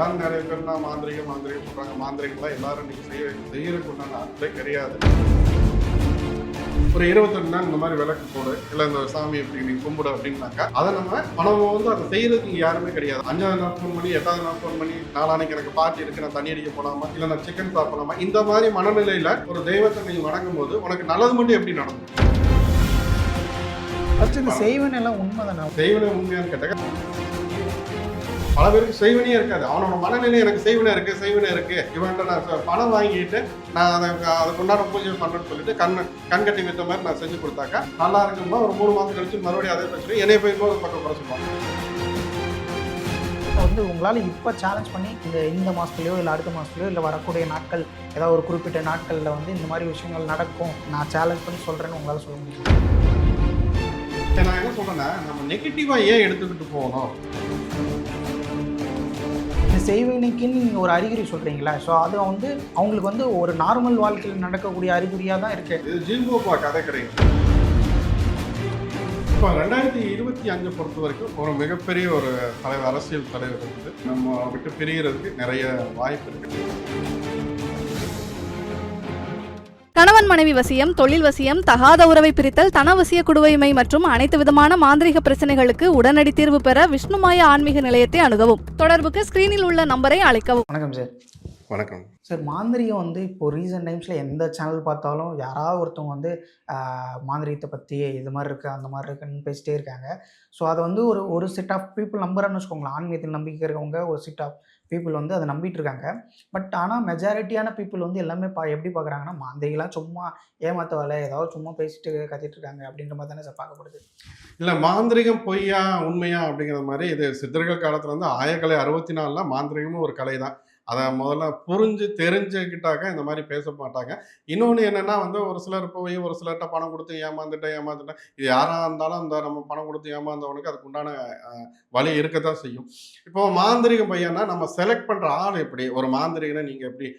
எல்லாரும் நிறைய பேர் நான் மாந்திரிகம் மாந்திரிகம் சொல்றாங்க. மாந்திரிகம்லாம் எல்லாரும் இன்னைக்கு செய்ய செய்யறதுக்கு உண்டான ஆட்களே கிடையாது. ஒரு இருபத்தெட்டு நாள் இந்த மாதிரி விளக்கு போடு. இல்லை இந்த சாமி இப்படி நீ கும்பிடு அப்படின்னாக்கா அதை நம்ம பணம் வந்து அதை செய்யறதுக்கு யாருமே கிடையாது. அஞ்சாவது நாள் ஃபோன் பண்ணி எட்டாவது நாள் ஃபோன் பண்ணி நாளானைக்கு எனக்கு பார்ட்டி இருக்கு நான் தண்ணி அடிக்க போலாமா? இல்லை நான் சிக்கன் சாப்பிடலாமா? இந்த மாதிரி மனநிலையில ஒரு தெய்வத்தை நீ வணங்கும் போது உனக்கு நல்லது மட்டும் எப்படி நடக்கும்? ஃபர்ஸ்ட் இந்த செய்வன் எல்லாம் உண்மைதானே? செய்வனே உண்மையான்னு கேட்டாக்க பல பேருக்கு செய்வனே இருக்காது. அவனோட மனநிலை எனக்கு செய்வனே இருக்கு செய்வனே இருக்கு. இவன்கிட்ட நான் பணம் வாங்கிட்டு நான் அதை அதுக்கு உண்டான பூஜை பண்றேன்னு சொல்லிட்டு கண் கண் கட்டி வித்த மாதிரி நான் செஞ்சு கொடுத்தாக்கா நல்லா இருக்கும்போது ஒரு மூணு மாசம் கழிச்சு மறுபடியும் அதே பிரச்சனை என்னைய போய் இன்னொரு பக்கம் குறை சொல்லுவாங்க. வந்து உங்களால் இப்போ சேலஞ்ச் பண்ணி இந்த இந்த மாதத்துலையோ இல்லை அடுத்த மாதத்துலையோ இல்லை வரக்கூடிய நாட்கள் ஏதாவது ஒரு குறிப்பிட்ட நாட்களில் வந்து இந்த மாதிரி விஷயங்கள் நடக்கும். நான் சேலஞ்ச் பண்ணி சொல்கிறேன்னு உங்களால் சொல்ல முடியும்? நான் என்ன சொல்றேன்னா நம்ம நெகட்டிவா ஏன் எடுத்துக்கிட்டு போகணும்? செய்வினைக்குன்னு நீங்கள் ஒரு அறிகுறி சொல்கிறீங்களா ஸோ அது வந்து அவங்களுக்கு வந்து ஒரு நார்மல் வாழ்க்கையில் நடக்கக்கூடிய அறிகுறியாக தான் இருக்குது இது ஜில்போப்பா கதை கிடையாது இப்போ ரெண்டாயிரத்தி இருபத்தி அஞ்சு பொறுத்த வரைக்கும் ஒரு மிகப்பெரிய ஒரு தலைவர் அரசியல் தலைவர் வந்து நம்ம விட்டு பிரிகிறதுக்கு நிறைய வாய்ப்பு இருக்குது கணவன் மனைவி வசியம் தொழில் வசியம் தகாத உறவை பிரித்தல் தனவசிய குடுவைமை மற்றும் அனைத்து விதமான மாந்திரிக பிரச்சனைகளுக்கு உடனடி தீர்வு பெற விஷ்ணுமாய ஆன்மீக நிலையத்தை அணுகவும். தொடர்புக்கு ஸ்கிரீனில் உள்ள நம்பரை அழைக்கவும். வணக்கம் சார். வணக்கம். சார் மாந்திரிகம் வந்து இப்போ ரீசெண்ட் டைம்ஸில் எந்த சேனல் பார்த்தாலும் யாராவது ஒருத்தவங்க வந்து ஆஹ், மாந்திரிகத்தை பற்றி இது மாதிரி இருக்குது அந்த மாதிரி இருக்குன்னு பேசிட்டே இருக்காங்க. ஸோ அதை வந்து ஒரு ஒரு செட் ஆஃப் பீப்புள் நம்புறேன்னு வச்சுக்கோங்களேன். ஆன்மீகத்தில் நம்பிக்கை இருக்கவங்க ஒரு செட் ஆஃப் பீப்புள் வந்து அதை நம்பிட்டு இருக்காங்க பட் ஆனால் மெஜாரிட்டியான பீப்புள் வந்து எல்லாமே பா எப்படி பார்க்குறாங்கன்னா மாந்திரிகெலாம் சும்மா ஏமாத்த வேலை ஏதாவது சும்மா பேசிட்டு கத்திட்டு இருக்காங்க அப்படின்ற மாதிரி தானே சார் பார்க்கப்படுது. இல்லை மாந்திரிகம் பொய்யா உண்மையா? அப்படிங்கிற மாதிரி இது சித்தர்கள் காலத்தில் வந்து ஆயக்கலை அறுபத்தி நாலில் மாந்திரிகமும் ஒரு கலை தான் அதை முதல்ல புரிஞ்சு தெரிஞ்சுக்கிட்டாக்க இந்த மாதிரி பேச மாட்டாங்க. இன்னொன்று என்னன்னா வந்து ஒரு சிலர் போய் ஒரு சிலர்கிட்ட பணம் கொடுத்து ஏமாந்துட்டேன் ஏமாந்துட்டேன். இது யாராக இருந்தாலும் அந்த நம்ம பணம் கொடுத்து ஏமாந்தவனுக்கு அதுக்கு உண்டான அஹ், வழி இருக்கத்தான் செய்யும். இப்போ மாந்திரிக பையனா நம்ம செலக்ட் பண்ணுற ஆள் எப்படி? ஒரு மாந்திரிகனை நீங்கள் எப்படி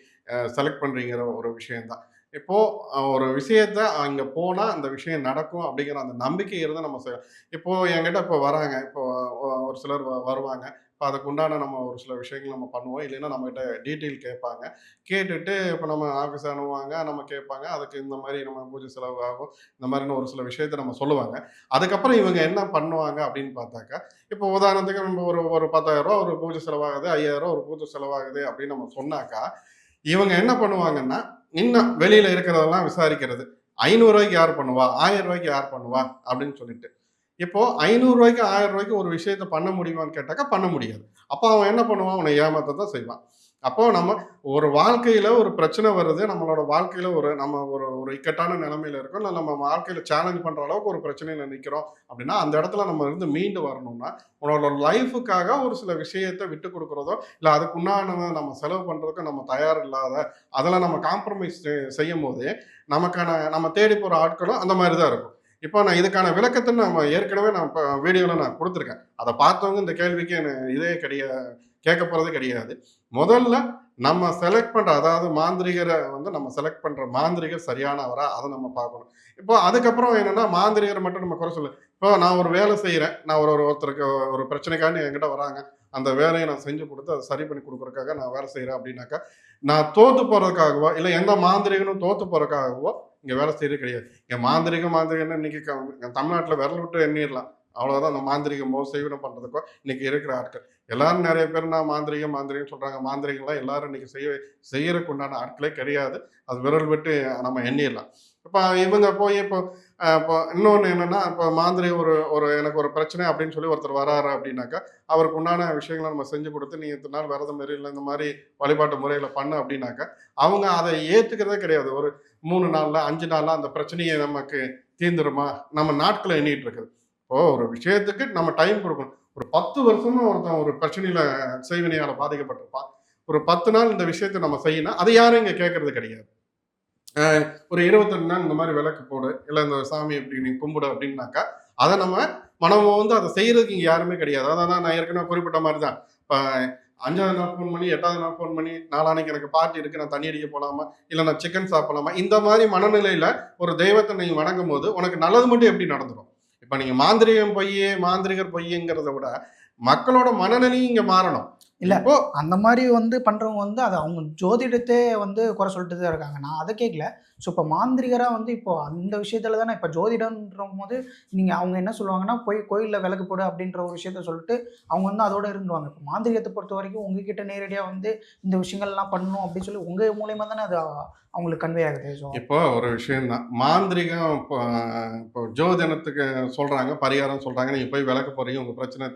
செலக்ட் பண்ணுறீங்கிற ஒரு விஷயம்தான். இப்போது ஒரு விஷயத்த அங்கே போனால் அந்த விஷயம் நடக்கும் அப்படிங்கிற அந்த நம்பிக்கை இருந்தால் நம்ம செ- இப்போ என்கிட்ட இப்போ வராங்க. இப்போ ஒரு சிலர் வ- வருவாங்க. இப்போ அதுக்கு உண்டான நம்ம ஒரு சில விஷயங்கள் நம்ம பண்ணுவோம். இல்லைன்னா நம்மகிட்ட டீட்டெயில் கேட்பாங்க. கேட்டுட்டு இப்போ நம்ம ஆஃபீஸ் அனுப்புவாங்க நம்ம கேட்பாங்க. அதுக்கு இந்த மாதிரி நம்ம பூஜை செலவு ஆகும் இந்த மாதிரின்னு ஒரு சில விஷயத்த நம்ம சொல்லுவாங்க. அதுக்கப்புறம் இவங்க என்ன பண்ணுவாங்க அப்படின்னு பார்த்தாக்கா இப்போ உதாரணத்துக்கு நம்ம ஒரு ஒரு பத்தாயிரம் ஒரு பூஜை செலவாகுது ஐயாயிரம் ஒரு பூஜை செலவாகுது அப்படின்னு நம்ம சொன்னாக்கா இவங்க என்ன பண்ணுவாங்கன்னா இன்னும் வெளியில் இருக்கிறதெல்லாம் விசாரிக்கிறது. ஐநூறுரூவாய்க்கு யார் பண்ணுவா? ஆயிரம் ரூபாய்க்கு யார் பண்ணுவா? அப்படின்னு சொல்லிட்டு. இப்போ ஐநூறு ரூபாய்க்கு ஆயிரம் ரூபாய்க்கு ஒரு விஷயத்த பண்ண முடியுமான்னு கேட்டாக்கா பண்ண முடியாது. அப்போ அவன் என்ன பண்ணுவான்? அவனை ஏமாத்த தான் செய்வான். அப்போ நம்ம ஒரு வாழ்க்கையில ஒரு பிரச்சனை வருது நம்மளோட வாழ்க்கையில ஒரு நம்ம ஒரு ஒரு இக்கட்டான நிலைமையில இருக்கோம் இல்லை நம்ம வாழ்க்கையில சேலஞ்ச் பண்ற அளவுக்கு ஒரு பிரச்சனையில நிற்கிறோம் அப்படின்னா அந்த இடத்துல நம்ம இருந்து மீண்டு வரணும்னா உன்னோட லைஃபுக்காக ஒரு சில விஷயத்தை விட்டு கொடுக்குறதோ இல்லை அதுக்கு உண்டானதை நம்ம செலவு பண்றதுக்கு நம்ம தயார் இல்லாத அதில் நம்ம காம்ப்ரமைஸ் செய்யும் போதே நமக்கான நம்ம தேடி போகிற ஆட்களும் அந்த மாதிரி தான் இருக்கும். இப்போ நான் இதுக்கான விளக்கத்தை நம்ம ஏற்கனவே நான் இப்போ வீடியோவில் நான் கொடுத்துருக்கேன். அதை பார்த்தவங்க இந்த கேள்விக்கு எனக்கு இதே கிடையாது கேட்க போகிறது கிடையாது. முதல்ல நம்ம செலக்ட் பண்ணுற அதாவது மாந்திரிகரை வந்து நம்ம செலக்ட் பண்ணுற மாந்திரிகர் சரியானவரா? அதை நம்ம பார்க்கணும். இப்போ அதுக்கப்புறம் என்னென்னா மாந்திரிகரை மட்டும் நம்ம குறை சொல்லு. இப்போ நான் ஒரு வேலை செய்கிறேன் நான் ஒரு ஒரு ஒருத்தருக்கு ஒரு பிரச்சனைக்காண்டி என்கிட்ட வராங்க. அந்த வேலையை நான் செஞ்சு கொடுத்து அதை சரி பண்ணி கொடுக்குறதுக்காக நான் வேலை செய்கிறேன் அப்படின்னாக்கா நான் தோற்று போகிறதுக்காகவோ இல்லை எந்த மாந்திரிகனும் தோற்று போகிறதுக்காகவோ இங்கே வேலை செய்கிறது கிடையாது. இங்கே மாந்திரிகம் மாந்திரிகன்னு இன்னைக்கு தமிழ்நாட்டில் விரல் விட்டு எண்ணிடலாம். அவ்வளோதான் அந்த மாந்திரிகமோ செய்வனம் பண்ணுறதுக்கோ இன்னைக்கு இருக்கிற ஆட்கள். எல்லாரும் நிறைய பேர் நான் மாந்திரிகம் மாந்திரிகம் சொல்கிறாங்க மாந்திரிகம்லாம் எல்லாரும் இன்னைக்கு செய்ய செய்யறதுக்கு உண்டான ஆட்களே கிடையாது. அது விரல் விட்டு நம்ம எண்ணிடலாம். இப்போ இவங்க போய் இப்போ இப்போ இன்னொன்று என்னென்னா இப்போ மாந்திரிகம் ஒரு ஒரு எனக்கு ஒரு பிரச்சனை அப்படின்னு சொல்லி ஒருத்தர் வராரு அப்படின்னாக்கா அவருக்கு உண்டான விஷயங்களை நம்ம செஞ்சு கொடுத்து நீ இத்தனை நாள் விரதம் மாரி இல்லை இந்த மாதிரி வழிபாட்டு முறையில் பண்ணு அப்படின்னாக்கா அவங்க அதை ஏற்றுக்கிறதே கிடையாது. ஒரு மூணு நாளில் அஞ்சு நாளில் அந்த பிரச்சனையை நமக்கு தீர்ந்துருமா? நம்ம நாட்களை எண்ணிட்டு இருக்குது. இப்போ ஒரு விஷயத்துக்கு நம்ம டைம் கொடுக்கணும். ஒரு பத்து வருஷமும் ஒருத்தன் ஒரு பிரச்சனையில் செய்வினையால் பாதிக்கப்பட்டிருப்பான். ஒரு பத்து நாள் இந்த விஷயத்தை நம்ம செய்யணும். அதை யாரும் இங்கே கேட்கறது கிடையாது. ஒரு இருபத்தெட்டு நாள் இந்த மாதிரி விளக்கு போடு இல்லை இந்த சாமி எப்படி நீ கும்பிடு அப்படின்னாக்கா அதை நம்ம மனம் வந்து அதை செய்யறதுக்கு இங்கே யாருமே கிடையாது. அதான் நான் ஏற்கனவே குறிப்பிட்ட மாதிரி தான் இப்போ அஞ்சாவது நாள் ஃபோன் பண்ணி எட்டாவது நாள் ஃபோன் பண்ணி நாளானைக்கு எனக்கு பார்ட்டி இருக்கு நான் தண்ணி அடிக்க போகலாமா இல்லை நான் சிக்கன் சாப்பிடலாமா இந்த மாதிரி மனநிலையில ஒரு தெய்வத்தை நீங்க வணங்கும் போது உனக்கு நல்லது மட்டும் எப்படி நடந்துடும் இப்போ நீங்க மாந்திரிகம் பொய் மாந்திரிகர் பொய்யுங்கிறத விட மக்களோட மனநிலையும் இங்கே மாறணும். இல்ல. இப்போ அந்த மாதிரி வந்து பண்றவங்க வந்து அது அவங்க ஜோதிடத்தே வந்து குறை சொல்லிட்டு தான் இருக்காங்க. நான் அத கேட்கல. ஸோ இப்போ மாந்திரிகரா வந்து இப்போ அந்த விஷயத்துல தானே இப்போ ஜோதிடம்ன்றபோது நீங்க அவங்க என்ன சொல்லுவாங்கன்னா, போய் கோயில்ல விளக்கு போடு அப்படின்ற ஒரு விஷயத்த சொல்லிட்டு அவங்க வந்து அதோட இருந்துருவாங்க. இப்போ மாந்திரிகத்த பொறுத்தவரைக்கும் உங்ககிட்ட நேரடியா வந்து இந்த விஷயங்கள்லாம் பண்ணணும் அப்படின்னு சொல்லி உங்க மூலியமா தானே அது அவங்களுக்கு கன்வே ஆகுது. ஸோ இப்போ ஒரு விஷயம்தான் மாந்திரிகம் இப்போ இப்போ ஜோதிடத்துக்கு சொல்றாங்க பரிகாரம் சொல்றாங்க நீங்க போய் விளக்க போறீங்க உங்க பிரச்சனை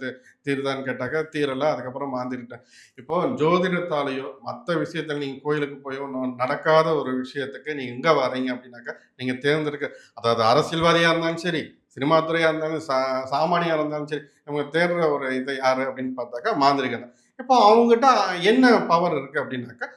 தீருதான்னு கேட்டாக்கா தீரல அதுக்கப்புறம் மாந்திரிட்டேன் இப்போ ஜோதிடத்தாலேயோ மற்ற விஷயத்தில் நீங்கள் கோயிலுக்கு போயோ நடக்காத ஒரு விஷயத்துக்கு நீங்கள் எங்கே வரீங்க அப்படின்னாக்கா நீங்கள் தேர்ந்தெடுக்க அதாவது அரசியல்வாதியாக இருந்தாலும் சரி சினிமா துறையாக இருந்தாலும் சா சாமானியாக இருந்தாலும் சரி இவங்க தேடுற ஒரு இதை யார் அப்படின்னு பார்த்தாக்கா மாந்திரிகம் தான். இப்போ அவங்ககிட்ட என்ன பவர் இருக்குது அப்படின்னாக்கா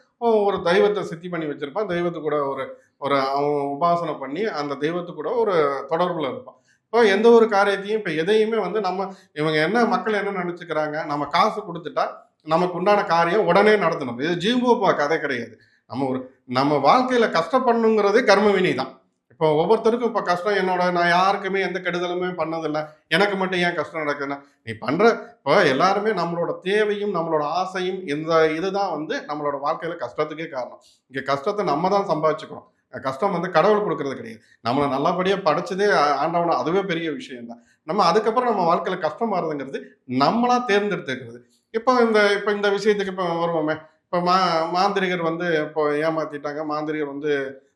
ஒரு தெய்வத்தை சித்தி பண்ணி வச்சுருப்பான். தெய்வத்து கூட ஒரு ஒரு அவன் உபாசனை பண்ணி அந்த தெய்வத்து கூட ஒரு தொடர்பில் இருப்பான். இப்போ எந்த ஒரு காரியத்தையும் இப்போ எதையுமே வந்து நம்ம இவங்க என்ன மக்கள் என்ன நினச்சிக்கிறாங்க நம்ம காசு கொடுத்துட்டா நமக்கு உண்டான காரியம் உடனே நடத்தணும். இது ஜீவபா கதை கிடையாது. நம்ம ஒரு நம்ம வாழ்க்கையில் கஷ்டப்படணுங்கிறதே கர்மவினி தான். இப்போ ஒவ்வொருத்தருக்கும் இப்போ கஷ்டம் என்னோட நான் யாருக்குமே எந்த கெடுதலுமே பண்ணதில்லை. எனக்கு மட்டும் ஏன் கஷ்டம் நடக்குதுன்னா நீ பண்ணுற இப்போ எல்லாருமே நம்மளோட தேவையும் நம்மளோட ஆசையும் இந்த இதுதான் வந்து நம்மளோட வாழ்க்கையில் கஷ்டத்துக்கே காரணம். இங்கே கஷ்டத்தை நம்ம தான் சம்பாதிச்சுக்கிறோம் கஷ்டம் வந்து கடவுள் கொடுக்கறது கிடையாது. நம்மளை நல்லபடியாக படைச்சதே ஆண்டவனை. அதுவே பெரிய விஷயம் தான் நம்ம அதுக்கப்புறம் நம்ம வாழ்க்கையில் கஷ்டம் மாறுதுங்கிறது நம்மளாக தேர்ந்தெடுத்துக்கிறது. இப்போ இந்த இப்போ இந்த விஷயத்துக்கு இப்போ வருவோமே. இப்போ மா மாந்திரிகர் வந்து இப்போ ஏமாத்திட்டாங்க. மாந்திரிகர் வந்து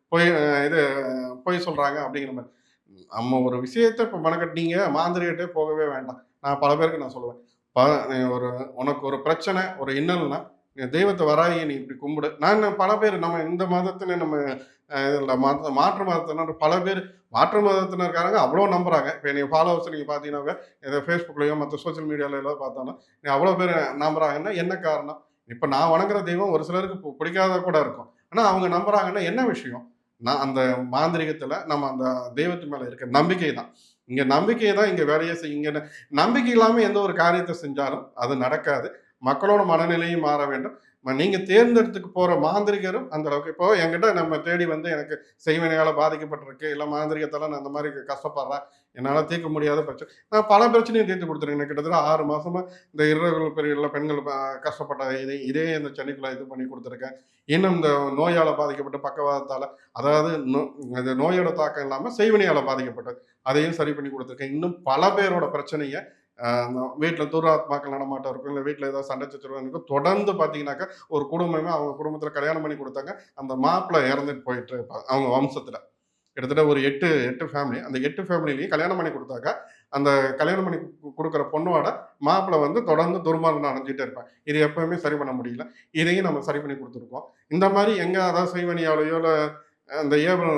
பொய் இது பொய் சொல்கிறாங்க அப்படிங்கிற மாதிரி. நம்ம ஒரு விஷயத்தை இப்போ மெனக்கட்டினீங்க மாந்திரிகிட்டே போகவே வேண்டாம். நான் பல பேருக்கு நான் சொல்லுவேன். ப- ஒரு உனக்கு ஒரு பிரச்சனை ஒரு இன்னல்னா தெய்வத்தை வராயி நீ இப்படி கும்பிடு. நான் பல பேர் நம்ம இந்த மதத்தினே நம்ம இதில் மத மாற்று மதத்தினர் பல பேர் மாற்று மதத்தினர் இருக்காங்க. அவ்வளோ நம்புறாங்க. இப்போ நீங்கள் ஃபாலோவர்ஸ் நீங்கள் பார்த்தீங்கன்னாக்க இதை ஃபேஸ்புக்லையோ மற்ற சோஷியல் மீடியால எல்லாம் பார்த்தோன்னா நீ அவ்வளோ பேர் நம்புறாங்கன்னா என்ன காரணம்? இப்போ நான் வணங்குற தெய்வம் ஒரு சிலருக்கு பு- பிடிக்காத கூட இருக்கும். ஆனால் அவங்க நம்புறாங்கன்னா என்ன விஷயம்? நான் அந்த மாந்திரிகத்தில் நம்ம அந்த தெய்வத்து மேலே இருக்க நம்பிக்கை தான். இங்கே நம்பிக்கை தான் இங்கே வேலையை செய்ய இங்கே நம்பிக்கை இல்லாமல் எந்த ஒரு காரியத்தை செஞ்சாலும் அது நடக்காது. மக்களோட மனநிலையும் மாற வேண்டும். நீங்கள் நீங்க தேர்ந்தெடுத்துக்கு போற மாந்திரிகரும் அந்த அளவுக்கு. இப்போ என்கிட்ட நம்ம தேடி வந்து எனக்கு செய்வினையால பாதிக்கப்பட்டிருக்கு இல்லை மாந்திரிகத்தால நான் அந்த மாதிரி கஷ்டப்படுறேன் என்னால் தீர்க்க முடியாத பிரச்சனை நான் பல பிரச்சனையும் தீர்த்து கொடுத்துருக்கேன் கிட்டத்தட்ட ஆறு மாசமா இந்த இரகுலர் பீரியடில் பெண்கள் கஷ்டப்பட்ட இது இதே இந்த சென்னைக்குள்ள இது பண்ணி கொடுத்துருக்கேன். இன்னும் இந்த நோயால் பாதிக்கப்பட்ட பக்கவாதத்தால் அதாவது நோ- இந்த நோயோட தாக்கம் இல்லாமல் செய்வினையால் பாதிக்கப்பட்டது அதையும் சரி பண்ணி கொடுத்துருக்கேன். இன்னும் பல பேரோட பிரச்சனையை வீட்டில் துராத்மாக்கள் நடமாட்டம் இருக்கும் இல்லை வீட்டில் ஏதாவது சண்டை சச்சரவு இருக்கும் தொடர்ந்து பார்த்தீங்கன்னாக்கா ஒரு குடும்பமே அவங்க குடும்பத்தில் கல்யாணம் பண்ணி கொடுத்தாங்க அந்த மாப்பிள்ளை இறந்துட்டு போயிட்டு இருப்பாங்க அவங்க வம்சத்தில். கிட்டத்தட்ட ஒரு எட்டு எட்டு ஃபேமிலி அந்த எட்டு ஃபேமிலிலையும் கல்யாணம் பண்ணி கொடுத்தாக்கா அந்த கல்யாணம் பண்ணி கொடுக்குற பொண்ணோட மாப்பிள்ளை வந்து தொடர்ந்து துர்மரணம் அடைஞ்சிட்டே இருப்பேன் இது எப்பவுமே சரி பண்ண முடியல இதையும் நம்ம சரி பண்ணி கொடுத்துருக்கோம். இந்த மாதிரி எங்கே அதாவது செய்வனியாலேயோ இல்லை அந்த ஏவல்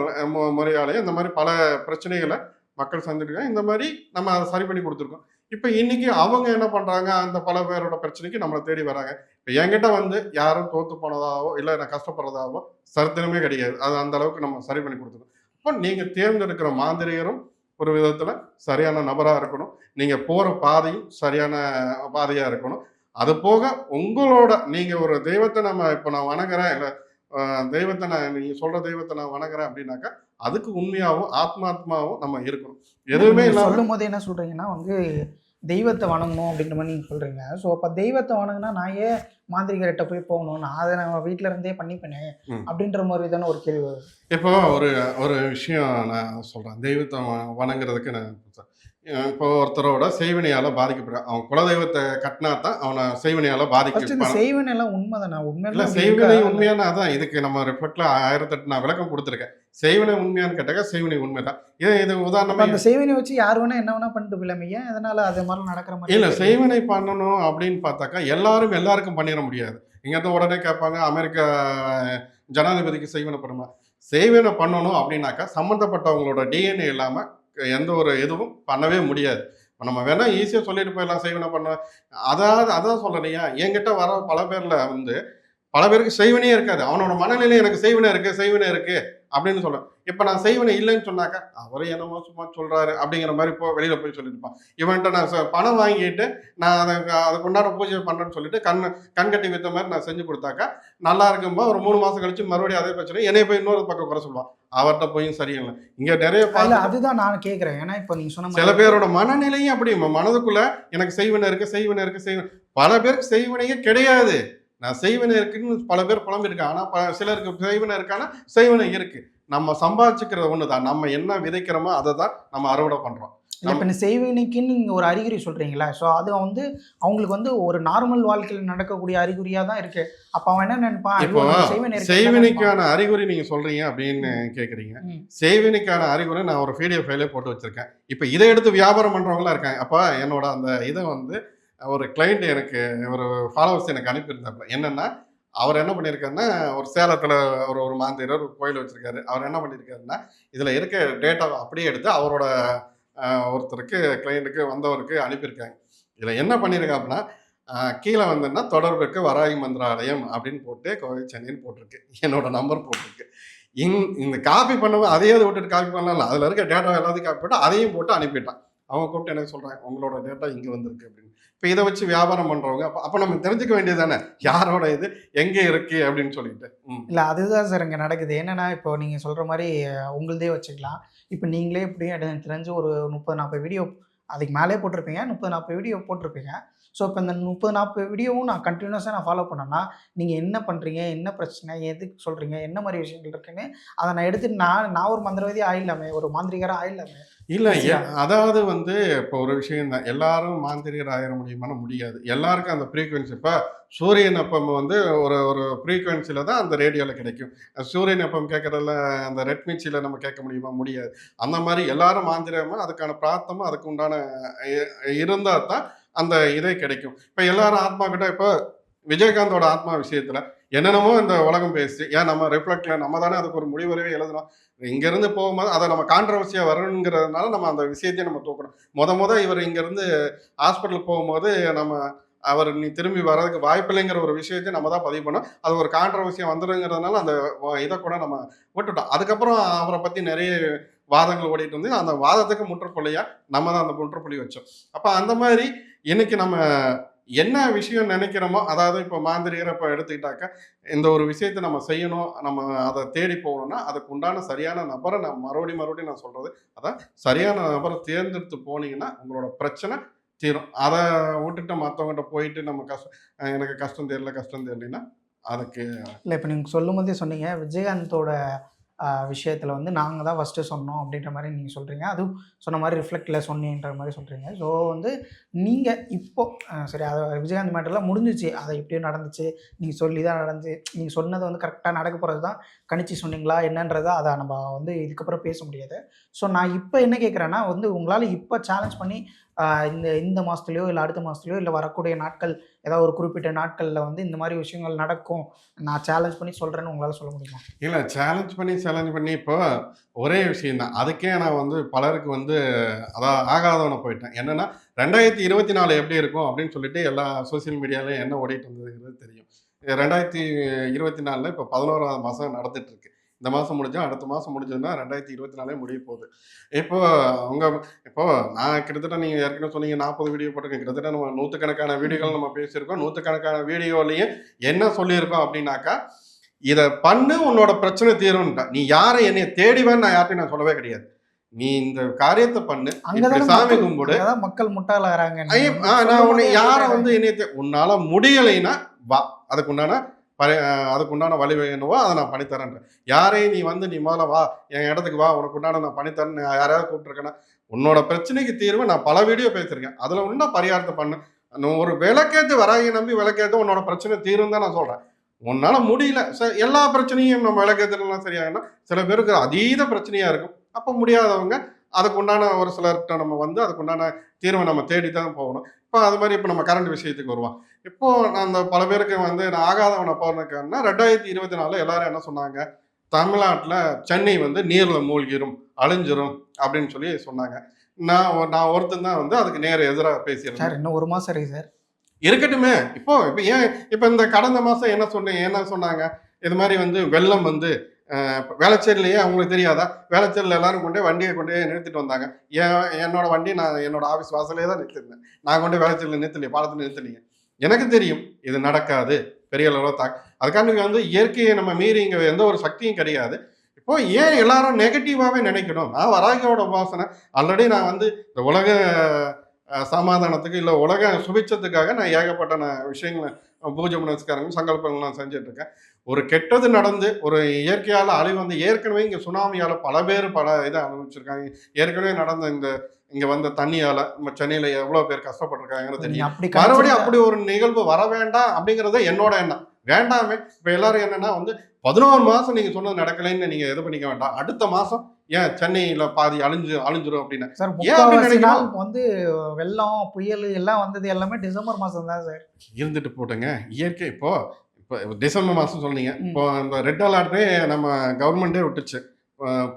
முறையாலேயோ இந்த மாதிரி பல பிரச்சனைகளை மக்கள் சந்திருக்காங்க இந்த மாதிரி நம்ம அதை சரி பண்ணி கொடுத்துருக்கோம். இப்போ இன்னைக்கு அவங்க என்ன பண்றாங்க? அந்த பல பேரோட பிரச்சனைக்கு நம்மளை தேடி வராங்க. இப்போ என்கிட்ட வந்து யாரும் தோத்து போனதாவோ இல்லை நான் கஷ்டப்படுறதாவோ சரித்திரமே கிடையாது. அது அந்த அளவுக்கு நம்ம சரி பண்ணி கொடுத்துருக்கோம் இப்போ நீங்க தேர்ந்தெடுக்கிற மாந்திரிகரும் ஒரு விதத்துல சரியான நபரா இருக்கணும். நீங்க போற பாதையும் சரியான பாதையா இருக்கணும். அது போக உங்களோட நீங்க ஒரு தெய்வத்தை நம்ம இப்போ நான் வணங்குறேன் இல்லை தெய்வத்தை நான் நீங்க சொல்ற தெய்வத்தை நான் வணங்குறேன் அப்படின்னாக்கா அதுக்கு உண்மையாகவும் ஆத்மாத்மாவும் நம்ம இருக்கணும். எதுவுமே சொல்லும் போது என்ன சொல்றீங்கன்னா வந்து தெய்வத்தை வணங்கணும் அப்படின்ற மாதிரி நீங்க சொல்றீங்க ஸோ அப்போ தெய்வத்தை வணங்கினா நான் ஏன் மாந்திரிகர்கிட்ட போய் போகணும் நான் அதை நான் வீட்டில இருந்தே பண்ணிப்பேனே. அப்படின்ற மாதிரி தானே ஒரு கேள்வி வருது. இப்போ ஒரு ஒரு விஷயம் நான் சொல்றேன் தெய்வத்தை வணங்குறதுக்கு நான். இப்போ ஒருத்தரோட செய்வினையால பாதிக்கப்படுறான் அவன் குலதெய்வத்தை கட்டினா தான் அவனை செய்வினையால பாதிக்க செய்வன் எல்லாம் உண்மைதானே? இல்ல உண்மையில செய்வினை உண்மையான அதான் இதுக்கு நம்ம ரிஃப்ளெக்ட்ல ஆயிரத்தெட்டு நான் விளக்கம் கொடுத்துருக்கேன். செய்வினை உண்மையான்னு கேட்டாக்க செய்வினை உண்மைதான். இது இது உதாரணமா அந்த செய்வனை வச்சு யார் வேணா என்ன வேணா பண்ணிட்டு ஏன் அதனால அது மாதிரி நடக்கிற மாதிரி இல்ல. செய்வினை பண்ணணும் அப்படின்னு பார்த்தாக்கா எல்லாரும் எல்லாருக்கும் பண்ணிட முடியாது. இங்க இருந்து உடனே கேட்பாங்க அமெரிக்க ஜனாதிபதிக்கு செய்வினை பண்ணுமா? செய்வினை பண்ணணும் அப்படின்னாக்கா சம்மந்தப்பட்டவங்களோட டிஎன்ஏ இல்லாம எந்த ஒரு இதுவும் பண்ணவே முடியாது. இப்போ நம்ம வேணால் ஈஸியாக சொல்லிட்டு போயிடலாம் செய்வினை பண்ண. அதாவது அதான் சொல்றேன் என்கிட்ட வர பல பேரில் வந்து பல பேருக்கு செய்வனே இருக்காது. அவனோட மனநிலை எனக்கு செய்வினை இருக்குது செய்வினை இருக்குது அப்படின்னு சொல்கிறேன் இப்ப நான் செய்வினை இல்லைன்னு சொன்னாக்கா அவரே என்னமோ சும்மா சொல்றாரு அப்படிங்கிற மாதிரி போ வெளியில போய் சொல்லியிருப்பான். இவன்கிட்ட நான் பணம் வாங்கிட்டு நான் அதை அதுக்கு உண்டான பூஜை பண்றேன்னு சொல்லிட்டு கண் கண் கட்டி வித்த மாதிரி நான் செஞ்சு கொடுத்தாக்கா நல்லா இருக்கும்போது ஒரு மூணு மாசம் கழிச்சு மறுபடியும் அதே பிரச்சனை என்னைய போய் இன்னொரு பக்கம் குறை சொல்லுவான். அவர்கிட்ட போயும் சரியில்லை. இங்க நிறைய அதுதான் நான் கேக்குறேன். ஏன்னா இப்போ நீங்க சொன்ன சில பேரோட மனநிலையும் அப்படி மனதுக்குள்ள எனக்கு செய்வினை இருக்கு செய்வினை இருக்கு செய்வினை பல பேருக்கு செய்வினையே கிடையாது. நான் செய்வினை இருக்குன்னு பல பேர் புலம்பிருக்காங்க ஆனா ப- சிலருக்கு செய்வினை இருக்கானா செய்வினை இருக்கு. நம்ம சம்பாதிச்சுக்கிறது ஒண்ணுதான். நம்ம என்ன விதைக்கிறோமோ அதை தான் நம்ம அறுவடை இல்லை இப்போ இந்த செய்வினைக்குன்னு நீங்கள் ஒரு அறிகுறி சொல்கிறீங்களா ஸோ அது வந்து அவங்களுக்கு வந்து ஒரு நார்மல் வாழ்க்கையில் நடக்கக்கூடிய அறிகுறியாக தான் இருக்கு. அப்போ அவன் என்ன நினைப்பான்? தான். செய்வினைக்கான அறிகுறி நீங்க சொல்றீங்க அப்படின்னு கேக்குறீங்க. ம். செய்வினைக்கான அறிகுறி நான் ஒரு பிடிஎஃப் ஃபைலே போட்டு வச்சிருக்கேன். இப்போ இதை எடுத்து வியாபாரம் பண்றவங்களாம் இருக்காங்க. அப்போ என்னோட அந்த இதை வந்து ஒரு கிளைண்ட் எனக்கு ஒரு ஃபாலோவர்ஸ் எனக்கு அனுப்பியிருந்தாப்புல. என்னன்னா அவர் என்ன பண்ணியிருக்காருன்னா ஒரு சேலத்தில் ஒரு ஒரு மாந்திரர் ஒரு கோயில் வச்சுருக்காரு. அவர் என்ன பண்ணியிருக்காருன்னா இதில் இருக்க டேட்டாவை அப்படியே எடுத்து அவரோட ஒருத்தருக்கு கிளைண்ட்டுக்கு வந்தவருக்கு அனுப்பியிருக்காங்க. இதில் என்ன பண்ணியிருக்காப்புனா கீழே வந்தோன்னா தொடர்புக்கு வராகி மந்திராலயம் அப்படின்னு போட்டு கோவை சென்னைன்னு போட்டிருக்கு. என்னோட நம்பர் போட்டிருக்கு. இங் இந்த காப்பி பண்ணவும் அதையாவது விட்டுட்டு காப்பி பண்ணலாம் அதில் இருக்க டேட்டா எல்லாத்தையும் காப்பி போட்டு அதையும் போட்டு அனுப்பிட்டான். அவங்க கூப்பிட்டு எனக்கு சொல்கிறாங்க உங்களோட டேட்டா இங்கே வந்திருக்கு அப்படின்னு. இப்போ இதை வச்சு வியாபாரம் பண்ணுறவங்க அப்போ அப்போ நம்ம தெரிஞ்சுக்க வேண்டியது தானே? யாரோட இது? எங்கே இருக்கு? அப்படின்னு சொல்லிட்டு. இல்லை அதுதான் சார் இங்கே நடக்குது. என்னென்னா இப்போ நீங்கள் சொல்கிற மாதிரி உங்களதே உங்களுதே வச்சுக்கலாம். இப்போ நீங்களே இப்படியும் எனக்கு தெரிஞ்சு ஒரு முப்பது நாற்பது வீடியோ அதுக்கு மேலே போட்டிருப்பீங்க. முப்பது நாற்பது வீடியோ போட்டிருப்பீங்க. ஸோ இப்போ இந்த முப்பது நாற்பது வீடியோவும் நான் கண்டினியூஸாக நான் ஃபாலோ பண்ணேன்னா நீங்கள் என்ன பண்ணுறீங்க என்ன பிரச்சனை? எதுக்கு சொல்கிறீங்க என்ன மாதிரி விஷயங்கள் இருக்குன்னு அதை நான் எடுத்துட்டு நான் நான் ஒரு மந்திரவாதி ஆயிடலாமே ஒரு மாந்திரிகராக ஆயிடலாமே. இல்லை. அதாவது வந்து இப்போ ஒரு விஷயம் தான். எல்லாரும் மாந்திரியர் ஆயிட முடியுமான்னு முடியாது. எல்லாருக்கும் அந்த ஃப்ரீக்குவென்சி இப்போ சூரியன் அப்பம் வந்து ஒரு ஒரு ஃப்ரீக்குவென்சியில் தான் அந்த ரேடியோவில் கிடைக்கும். சூரியன் அப்பம் கேட்குறதுல அந்த ரெட்மிச்சியில் நம்ம கேட்க முடியுமா? முடியாது. அந்த மாதிரி எல்லாரும் மாந்திரமா அதுக்கான பிரார்த்தமும் அதுக்கு உண்டான இருந்தால் தான் அந்த இதே கிடைக்கும். இப்போ எல்லாரும் ஆத்மா கிட்ட இப்போ விஜயகாந்தோட ஆத்மா விஷயத்துல என்னென்னமோ இந்த உலகம் பேசி ஏன் நம்ம ரிஃப்ளெக்ட்ல நம்ம தானே அதுக்கு ஒரு முடிவுரவே எழுதணும் இங்கேருந்து போகும்போது அதை நம்ம கான்ட்ரவர்சியாக வரணுங்கிறதுனால நம்ம அந்த விஷயத்தையும் நம்ம தூக்கணும் முத முத இவர் இங்கேருந்து ஹாஸ்பிட்டலுக்கு போகும்போது நம்ம அவர் நீ திரும்பி வர்றதுக்கு வாய்ப்பில்லைங்கிற ஒரு விஷயத்தை நம்ம தான் பதிவு பண்ணோம். அது ஒரு கான்ட்ரவர்சியாக வந்துடுங்கிறதுனால அந்த இதை கூட நம்ம விட்டுட்டோம். அதுக்கப்புறம் அவரை பற்றி நிறைய வாதங்கள் ஓடிட்டு வந்து அந்த வாதத்துக்கு முற்றுப்புள்ளியாக நம்ம தான் அந்த முற்றுப்புள்ளி வச்சோம். அப்போ அந்த மாதிரி இன்னைக்கு நம்ம என்ன விஷயம் நினைக்கிறோமோ அதாவது இப்போ மாந்திரிகரை இப்போ எடுத்துக்கிட்டாக்க இந்த ஒரு விஷயத்தை நம்ம செய்யணும் நம்ம அதை தேடி போகணும்னா அதுக்கு உண்டான சரியான நபரை நான் மறுபடியும் மறுபடியும் நான் சொல்கிறது அதான் சரியான நபரை தேர்ந்தெடுத்து போனீங்கன்னா உங்களோட பிரச்சனை தீரும். அதை விட்டுட்டு மற்றவங்ககிட்ட போயிட்டு நம்ம கஷ்டம் எனக்கு கஷ்டம் தெரியல கஷ்டம் தெரியலன்னா அதுக்கு இல்லை இப்போ நீங்கள் சொல்லும் போதே சொன்னீங்க விஜயகாந்தோட விஷயத்தில் வந்து நாங்கள் தான் ஃபஸ்ட்டு சொன்னோம் அப்படின்ற மாதிரி நீங்கள் சொல்கிறீங்க அதுவும் சொன்ன மாதிரி ரிஃப்ளெக்டில் சொன்னீன்ற மாதிரி சொல்கிறீங்க ஸோ வந்து நீங்கள் இப்போது சரி அதை விஜயகாந்த் மேட்டர்லாம் முடிஞ்சிச்சு. அதை எப்படியும் நடந்துச்சு. நீங்கள் சொல்லி தான் நடந்துச்சு நீங்கள் சொன்னது வந்து கரெக்டாக நடக்க போகிறது தான். கணிச்சு சொன்னீங்களா என்னன்றதை அதை நம்ம வந்து இதுக்கப்புறம் பேச முடியாது. ஸோ நான் இப்போ என்ன கேட்குறேன்னா வந்து உங்களால் இப்போ சேலஞ்ச் பண்ணி இந்த இந்த மாதத்துலையோ இல்லை அடுத்த மாதத்துலையோ இல்லை வரக்கூடிய நாட்கள் ஏதாவது ஒரு குறிப்பிட்ட நாட்களில் வந்து இந்த மாதிரி விஷயங்கள் நடக்கும். நான் சேலஞ்ச் பண்ணி சொல்கிறேன்னு உங்களால் சொல்ல முடியுமா? இல்லை சேலஞ்ச் பண்ணி சேலஞ்ச் பண்ணி இப்போ ஒரே விஷயம் தான் அதுக்கே நான் வந்து பலருக்கு வந்து அதான் ஆகாதவனை போயிட்டேன். என்னென்னா ரெண்டாயிரத்தி இருபத்தி நாலு எப்படி இருக்கும் அப்படின்னு சொல்லிட்டு எல்லா சோஷியல் மீடியாலையும் என்ன ஓடிட்டு இருந்ததுங்கிறது தெரியும். இது ரெண்டாயிரத்தி இருபத்தி நாலில் இப்போ பதினோராவது மாதம் நடந்துட்டுருக்கு இந்த மாதம் முடிஞ்சா அடுத்த மாதம் முடிஞ்சதுன்னா ரெண்டாயிரத்தி இருபத்தி நாலே முடிய போகுது. இப்போ உங்க இப்போ நான் கிட்டத்தட்ட நீங்கள் ஏற்கனவே சொன்னீங்க நாற்பது வீடியோ போட்டிருக்கேன். கிட்டத்தட்ட நம்ம நூற்றுக்கணக்கான வீடியோகள் நம்ம பேசியிருக்கோம். நூற்றுக்கணக்கான வீடியோலையும் என்ன சொல்லியிருக்கோம் அப்படின்னாக்கா இதை பண்ணு உன்னோட பிரச்சனை தீரும்ன்ட்டா. நீ யாரை என்னைய தேடிவேன்னு நான் யார்ட்டையும் நான் சொல்லவே கிடையாது. நீ இந்த காரியத்தை பண்ணு. சாமி கும்பிடு. மக்கள் முட்டாளாகிறாங்க நான் உன்னை யாரை வந்து என்னைய உன்னால முடியலைன்னா வா. அதுக்கு உண்டான பரி அதுக்குண்டான அதுக்கு உண்டான வழி என்னவோ அதை நான் பண்ணித்தரேன்றேன் யாரையும் நீ வந்து நீ முதல்ல வா என் இடத்துக்கு வா உனக்கு உண்டான நான் பண்ணித்தரேன் யாரையாவது கூப்பிட்டுருக்கேன்னா உன்னோட பிரச்சனைக்கு தீர்வு நான் பல வீடியோ பேசியிருக்கேன். அதில் உண்டா பரிகாரத்தை பண்ணு. நான் ஒரு விளக்கேத்து வராகி நம்பி விளக்கேத்து உன்னோட பிரச்சனை தீரும் தான் நான் சொல்கிறேன் உன்னால் முடியல. ச- எல்லா பிரச்சனையும் நம்ம விளக்கேத்துலாம் சரியாகனா சில பேருக்கு அதீத பிரச்சனையாக இருக்கும். அப்போ முடியாதவங்க அதுக்கு உண்டான ஒரு சிலர்கிட்ட நம்ம வந்து அதுக்கு உண்டான தீர்வை நம்ம தேடி தான் போகணும். இப்போ அது மாதிரி இப்போ நம்ம கரண்ட் விஷயத்துக்கு வருவோம். இப்போ அந்த பல பேருக்கு வந்து நான் ஆகாதவனை போறதுக்கான ரெண்டாயிரத்தி இருபத்தி நாலில் எல்லாரும் என்ன சொன்னாங்க? தமிழ்நாட்டில் சென்னை வந்து நீரில் மூழ்கிரும் அழிஞ்சிரும் அப்படின்னு சொல்லி சொன்னாங்க. நான் நான் ஒருத்தன் தான் வந்து அதுக்கு நேர எதிராக பேசியிருந்தேன். சார் இன்னும் ஒரு மாதம் இருக்கு சார். இருக்கட்டுமே. இப்போ இப்போ ஏன் இப்போ இந்த கடந்த மாதம் என்ன சொன்னீங்க என்ன சொன்னாங்க? இது மாதிரி வந்து வெள்ளம் வந்து அஹ், வேளச்சேரியிலேயே அவங்களுக்கு தெரியாதா? வேளச்சேரியில் எல்லாரும் கொண்டு போய் வண்டியை கொண்டு போய் நிறுத்திட்டு வந்தாங்க. என் என்னோட வண்டி நான் என்னோட ஆஃபீஸ் வாசலே தான் நிறுத்திருந்தேன். நான் கொண்டு வேளச்சேரியில் நிறுத்தலையே பாலத்தில் நிறுத்தலையே. எனக்கு தெரியும் இது நடக்காது. பெரிய அளவில் தாக் அதுக்காண்டி வந்து இயற்கையை நம்ம மீறி இங்கே எந்த ஒரு சக்தியும் கிடையாது. இப்போ ஏன் எல்லாரும் நெகட்டிவாகவே நினைக்கணும்? நான் வராகியோட உபாசனை ஆல்ரெடி நான் வந்து இந்த உலக சமாதானத்துக்கு இல்லை உலக சுபிச்சத்துக்காக நான் ஏகப்பட்ட நான் விஷயங்களை பூஜை புனஸ்காரங்கள் சங்கல்பங்கள்லாம் செஞ்சுட்டு இருக்கேன் ஒரு கெட்டது நடந்து ஒரு இயற்கையால் அழிவு வந்து ஏற்கனவே இங்கே சுனாமியால் பல பேர் பல இதை அனுபவிச்சிருக்காங்க. ஏற்கனவே நடந்த இந்த இங்கே வந்த தண்ணியால் நம்ம சென்னையில் எவ்வளோ பேர் கஷ்டப்பட்டிருக்காங்கன்னு தெரியும். மறுபடியும் அப்படி ஒரு நிகழ்வு வர வேண்டாம் அப்படிங்கறது என்னோட எண்ணம். வேண்டாமே இப்ப எல்லாரும் என்னன்னா வந்து பதினோரு மாசம் நீங்க சொன்னது நடக்கலைன்னு நீங்க இது பண்ணிக்க வேண்டாம். அடுத்த மாசம் ஏன் சென்னையில பாதி அழிஞ்சு அழிஞ்சிரும் அப்படின்னு? சார் ஏன்? வந்து வெள்ளம் புயல் எல்லாம் வந்தது எல்லாமே டிசம்பர் மாசம் தான் சார். இருந்துட்டு போட்டுங்க. இயற்கை இப்போ இப்போ டிசம்பர் மாசம் சொன்னீங்க. இப்போ இந்த ரெட் அலர்ட்டே நம்ம கவர்மெண்டே விட்டுச்சு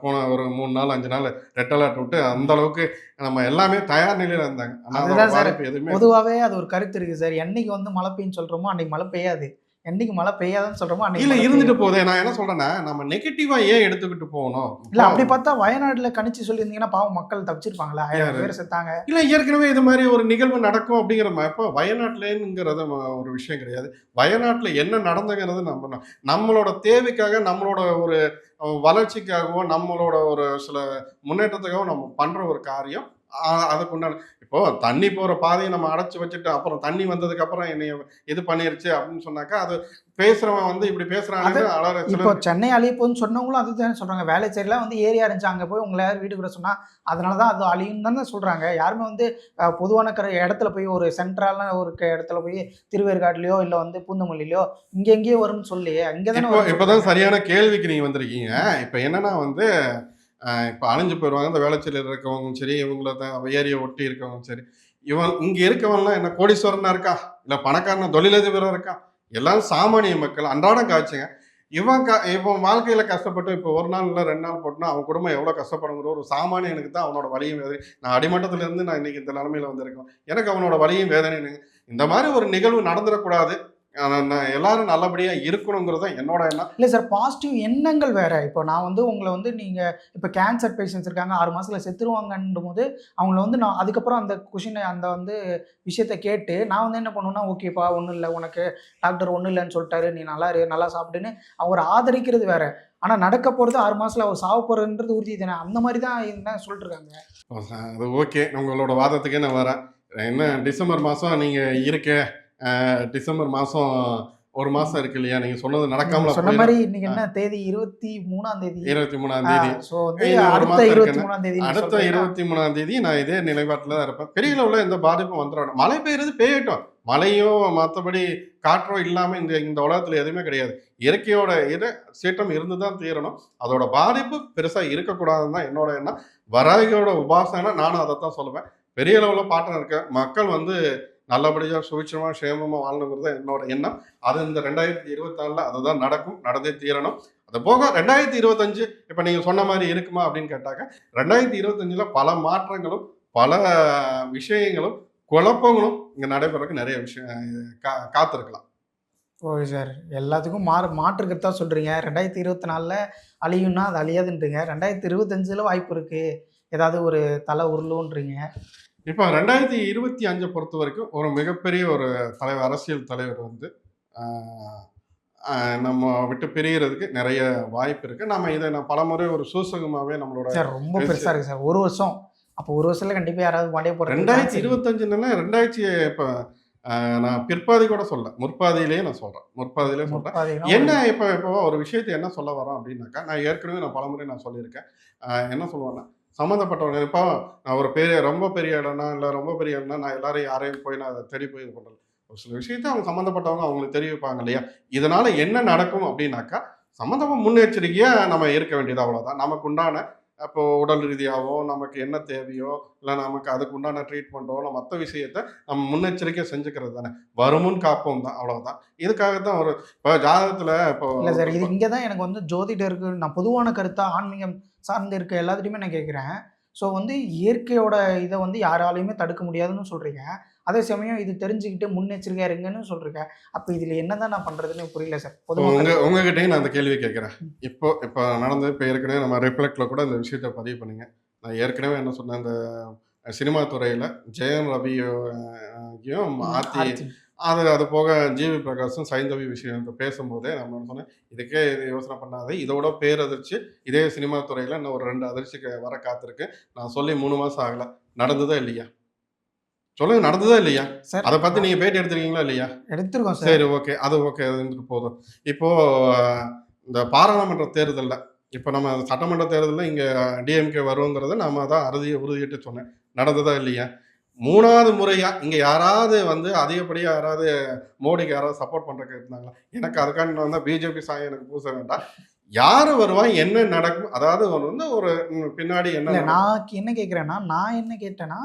போன ஒரு மூணு நாள் அஞ்சு நாள் ரெட் அலர்ட் விட்டு அந்த அளவுக்கு நம்ம எல்லாமே தயார் நிலையில இருந்தாங்க. அதுதான் சார். பொதுவாகவே அது ஒரு கருத்து இருக்கு சார். என்னைக்கு வந்து மழை பெய்யுன்னு சொல்றோமோ அன்னைக்கு மழை பெய்யாது. என்னைக்கு மழை பெய்யாதுன்னு சொல்றோமோ இல்ல இருந்துட்டு. போதே நான் என்ன சொல்றேன்னா நம்ம நெகட்டிவா ஏன் எடுத்துக்கிட்டு போகணும்? இல்ல அப்படி பார்த்தா வயநாடுல கணிச்சு சொல்லியிருந்தீங்கன்னா பாவம் மக்கள் தப்பிச்சிருப்பாங்களா ஆயிரம் யாரு? பேர் செத்தாங்க. இல்ல ஏற்கனவே இது மாதிரி ஒரு நிகழ்வு நடக்கும் அப்படிங்கிற இப்போ வயநாட்டுலங்கிறது ஒரு விஷயம் கிடையாது. வயநாட்டுல என்ன நடந்துங்கிறது நம்ம நம்மளோட தேவைக்காக நம்மளோட ஒரு அஹ், வளர்ச்சிக்காகவோ நம்மளோட ஒரு சில முன்னேற்றத்துக்காகவும் நம்ம பண்ற ஒரு காரியம் அ- அதுக்குண்டான இப்போ தண்ணி போற பாதையை நம்ம அடைச்சு வச்சுட்டு அப்புறம் தண்ணி வந்ததுக்கு அப்புறம் என்னைய இது பண்ணிருச்சு அப்படின்னு சொன்னாக்கா அது பேசுறவன் வந்து இப்படி பேசுறாங்க இப்போ சென்னை அழிய போகுதுன்னு சொன்னவங்களும் அதுதான் சொல்றாங்க. வேலைச்சேரிலாம் வந்து ஏரியா இருந்துச்சு. அங்க போய் உங்களை யார் வீடு கூட சொன்னா அதனாலதான் அது அழியும் தானே சொல்றாங்க. யாருமே வந்து பொதுவான கர இடத்துல போய் ஒரு சென்ட்ரலான ஒரு இடத்துல போய் திருவேற்காட்டுலயோ இல்ல வந்து பூந்தமல்லிலையோ இங்க எங்கேயோ வரும்னு சொல்லியே அங்கே தானே இப்போ இப்போதான் சரியான கேள்விக்கு நீங்க வந்திருக்கீங்க. இப்போ என்னன்னா வந்து இப்போ அழிஞ்சு போயிடுவாங்க இந்த வேளச்சேரியில் இருக்கவங்க சரி இவங்கள தான் ஏரியை ஒட்டி இருக்கவங்க சரி. இவன் இங்கே இருக்கவன்லாம் என்ன கோடீஸ்வரனா இருக்கா? இல்லை பணக்காரனா தொழிலதிபராக இருக்கா? எல்லாம் சாமானிய மக்கள் அன்றாடம் காய்ச்சுங்க இவன் க இவன் வாழ்க்கையில் கஷ்டப்பட்டு இப்போ ஒரு நாள் இல்லை ரெண்டு நாள் போட்டுனா அவன் குடும்பம் எவ்வளோ கஷ்டப்படுங்கிற ஒரு சாமானியனுக்கு தான் அவனோட வலியும் வேதனை நான் அடிமட்டத்திலேருந்து நான் இன்னைக்கு இந்த நிலமையில வந்திருக்கேன். எனக்கு அவனோட வலியும் வேதனை இந்த மாதிரி ஒரு நிகழ்வு நடந்துடக்கூடாது. எல்லாரும் நல்லபடியா இருக்கணுங்கிறது என்னோட எண்ணம். இல்லை சார் பாசிட்டிவ் எண்ணங்கள் வேற. இப்போ நான் வந்து உங்களை வந்து நீங்க இப்போ கேன்சர் பேஷண்ட்ஸ் இருக்காங்க ஆறு மாசத்துல செத்துருவாங்கன்னும் போது அவங்கள வந்து நான் அதுக்கப்புறம் அந்த கொஷினை அந்த வந்து விஷயத்த கேட்டு நான் வந்து என்ன பண்ணுவேன்னா ஓகேப்பா ஒன்றும் இல்லை உனக்கு டாக்டர் ஒன்றும் இல்லைன்னு சொல்லிட்டாரு நீ நல்லா இரு நல்லா சாப்பிட்டுன்னு அவர் ஆதரிக்கிறது வேற. ஆனா நடக்க போறது ஆறு மாசத்துல அவர் சாவ போறதுன்றது உறுதி தானே? அந்த மாதிரி தான் என்ன சொல்லிட்டு இருக்காங்க? அது ஓகே உங்களோட வாதத்துக்கே நான் வரேன். என்ன டிசம்பர் மாதம் நீங்கள் இருக்க. டிசம்பர் மாதம் ஒரு மாதம் இருக்கு இல்லையா? நீங்கள் சொன்னது நடக்காமல சொன்ன மாதிரி இன்னைக்கு என்ன? தேதி இருபத்தி மூணாம் தேதி. இருபத்தி மூணாம் தேதி. அடுத்த இருபத்தி. மூணாம் தேதி நீங்க நான் இதே நிலைப்பாட்டில் தான் இருப்பேன். பெரிய அளவில் எந்த பாதிப்பும் வந்துடும் மழை பெய்யுறது பெய்யட்டும். மழையோ மற்றபடி காற்றோ இல்லாமல் இந்த இந்த உலகத்தில் எதுவுமே கிடையாது. இயற்கையோட இரு சீற்றம் இருந்து தான் தீரணும். அதோட பாதிப்பு பெருசாக இருக்கக்கூடாதுன்னு தான் என்னோட எண்ணம். வராகியோட உபாசனை நானும் அதை தான் சொல்லுவேன். பெரிய அளவில் பாட்டம் இருக்க மக்கள் வந்து நல்லபடியாக சுவிட்சமாக சேமமாக வாழணுங்கிறது என்னோட எண்ணம். அது இந்த ரெண்டாயிரத்தி இருபத்தாறில் அதுதான் நடக்கும் நடந்தே தீரணும். அது போக ரெண்டாயிரத்தி இருபத்தஞ்சு இப்போ நீங்கள் சொன்ன மாதிரி இருக்குமா அப்படின்னு கேட்டாக்க ரெண்டாயிரத்தி இருபத்தஞ்சில் பல மாற்றங்களும் பல விஷயங்களும் குழப்பங்களும் இங்கே நடைபெறக்கு நிறைய விஷயம் கா காத்திருக்கலாம். Okay sir. எல்லாத்துக்கும் மாறு மாற்றுக்கு தான் சொல்கிறீங்க ரெண்டாயிரத்தி இருபத்தி நாலில் அழியும்னா அது அழியாதுன்றீங்க. ரெண்டாயிரத்தி இருபத்தஞ்சில் வாய்ப்பு இருக்குது ஏதாவது ஒரு தலை உருளுன்றீங்க. இப்போ ரெண்டாயிரத்தி இருபத்தி அஞ்சை பொறுத்த வரைக்கும் ஒரு மிகப்பெரிய ஒரு தலைவர் அரசியல் தலைவர் வந்து நம்ம விட்டு பிரியறதுக்கு நிறைய வாய்ப்பு இருக்கு. நம்ம இதை நான் பலமுறை ஒரு சூசகமாகவே நம்மளோட சார் ரொம்ப பெருசாக இருக்குது சார். ஒரு வருஷம். அப்போ ஒரு வருஷத்தில் கண்டிப்பாக யாராவது ரெண்டாயிரத்தி போகிற இருபத்தஞ்சுன்னா ரெண்டாயிரத்தி இப்போ நான் பிற்பாதி கூட சொல்ல. முற்பாதியிலேயே நான் சொல்றேன். முற்பாதியிலே சொல்றேன். என்ன இப்போ இப்போ ஒரு விஷயத்தை என்ன சொல்ல வரோம் அப்படின்னாக்கா நான் ஏற்கனவே நான் பலமுறை நான் சொல்லியிருக்கேன். என்ன சொல்லுவேன்னா சம்மந்தப்பட்டவங்க இப்போ நான் ஒரு பெரிய ரொம்ப பெரிய இடம்னா இல்லை ரொம்ப பெரிய இடம்னா நான் எல்லாரையும் யாரையும் போய் நான் அதை தேடி போய் இது பண்ணுறது ஒரு சில விஷயத்தை அவங்க சம்மந்தப்பட்டவங்க அவங்களுக்கு தெரிவிப்பாங்க இல்லையா? இதனால் என்ன நடக்கும் அப்படின்னாக்கா சம்மந்தமாக முன்னெச்சரிக்கையாக நம்ம இருக்க வேண்டியது அவ்வளோதான் நமக்கு உண்டான அப்போ உடல் ரீதியாகவோ நமக்கு என்ன தேவையோ இல்லை நமக்கு அதுக்கு உண்டான ட்ரீட்மெண்ட்டோ இல்லை மற்ற விஷயத்த நம்ம முன்னெச்சரிக்கை செஞ்சுக்கிறது தானே. வருமுன் காப்போம் தான் அவ்வளோதான் இதுக்காக தான் ஒரு இப்போ ஜாதகத்தில் இப்போ இல்லை சார் இது இங்கே தான் எனக்கு வந்து ஜோதிடருக்கு நான் பொதுவான கருத்தாக ஆன்மீகம் சார்ந்து இருக்க எல்லாத்துட்டையுமே நான் கேட்குறேன் ஸோ வந்து இயற்கையோட இதை வந்து யாராலையுமே தடுக்க முடியாதுன்னு சொல்கிறீங்க அதே சமயம் இது தெரிஞ்சுக்கிட்டு முன்னெச்சரிக்கையாக இருங்கன்னு சொல்கிறீங்க அப்போ இதில் என்ன தான் நான் பண்ணுறதுன்னு புரியல சார். இப்போ உங்க பொதுவாக உங்ககிட்டயும் நான் அந்த கேள்வி கேட்குறேன். இப்போ இப்போ நடந்து இப்போ ஏற்கனவே நம்ம ரிஃப்ளெக்ட்ல கூட இந்த விஷயத்த பதிவு பண்ணுங்க. நான் ஏற்கனவே என்ன சொன்னேன் இந்த சினிமா துறையில ஜெயம் ரவியும் ஆர்த்தி. அது அது போக ஜிவி பிரகாஷும் சைந்தவி விஷயம் பேசும்போதே நம்ம சொன்னேன். இதுக்கே இது யோசனை பண்ணாது இதோட பேரதிர்ச்சி இதே சினிமா துறையில இன்னும் ஒரு ரெண்டு அதிர்ச்சிக்கு வர காத்திருக்கு. நான் சொல்லி மூணு மாசம் ஆகல. நடந்ததா இல்லையா? சொல்லுங்க நடந்ததா இல்லையா? சார் அதை பத்தி நீங்க பேட்டி எடுத்திருக்கீங்களா இல்லையா? எடுத்திருக்கோம் சார். சரி ஓகே. அது ஓகே அது இருந்துட்டு போதும். இப்போ இந்த பாராளுமன்ற தேர்தலில் இப்போ நம்ம சட்டமன்ற தேர்தலில் இங்கே டிஎம்கே வருங்கிறத நம்ம தான் அறுதி உறுதியிட்டு சொன்னேன். நடந்ததா இல்லையா? மூணாவது முறையா இங்க யாராவது வந்து அதிகப்படியா யாராவது மோடிக்கு யாராவது சப்போர்ட் பண்றதுக்கு இருந்தாங்களா? எனக்கு அதுக்காண்டி வந்தா பிஜேபி சாயம் எனக்கு பூச வேண்டாம். யாரு வருவா என்ன நடக்கும் அதாவது வந்து ஒரு பின்னாடி என்ன? நான் என்ன கேட்குறேன்னா நான் என்ன கேட்டேன்னா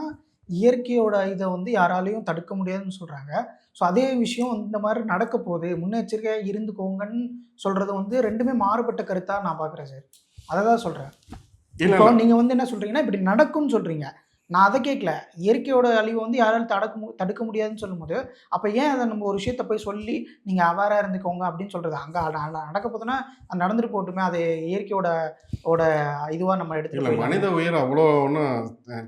இயற்கையோட இதை வந்து யாராலையும் தடுக்க முடியாதுன்னு சொல்கிறாங்க ஸோ அதே விஷயம் இந்த மாதிரி நடக்க போகுது. முன்னெச்சரிக்கையாக இருந்துக்கோங்கன்னு சொல்கிறது வந்து ரெண்டுமே மாறுபட்ட கருத்தாக நான் பார்க்குறேன் சார். அதை தான் சொல்கிறேன் இப்போ. நீங்கள் வந்து என்ன சொல்கிறீங்கன்னா இப்படி நடக்கும்னு சொல்கிறீங்க நான் அதை கேட்கல. இயற்கையோட அழிவு வந்து யாராலும் தடுக்க தடுக்க முடியாதுன்னு சொல்லும்போது அப்போ ஏன் அதை நம்ம ஒரு விஷயத்த போய் சொல்லி நீங்கள் அவேராக இருந்துக்கோங்க அப்படின்னு சொல்கிறது அங்கே நடக்க போதுன்னா அது நடந்துட்டு போட்டுமே அது இயற்கையோட ஓட இதுவாக நம்ம இல்ல எடுத்துகிட்டு மனித உயிர் அவ்வளோ ஒன்றும்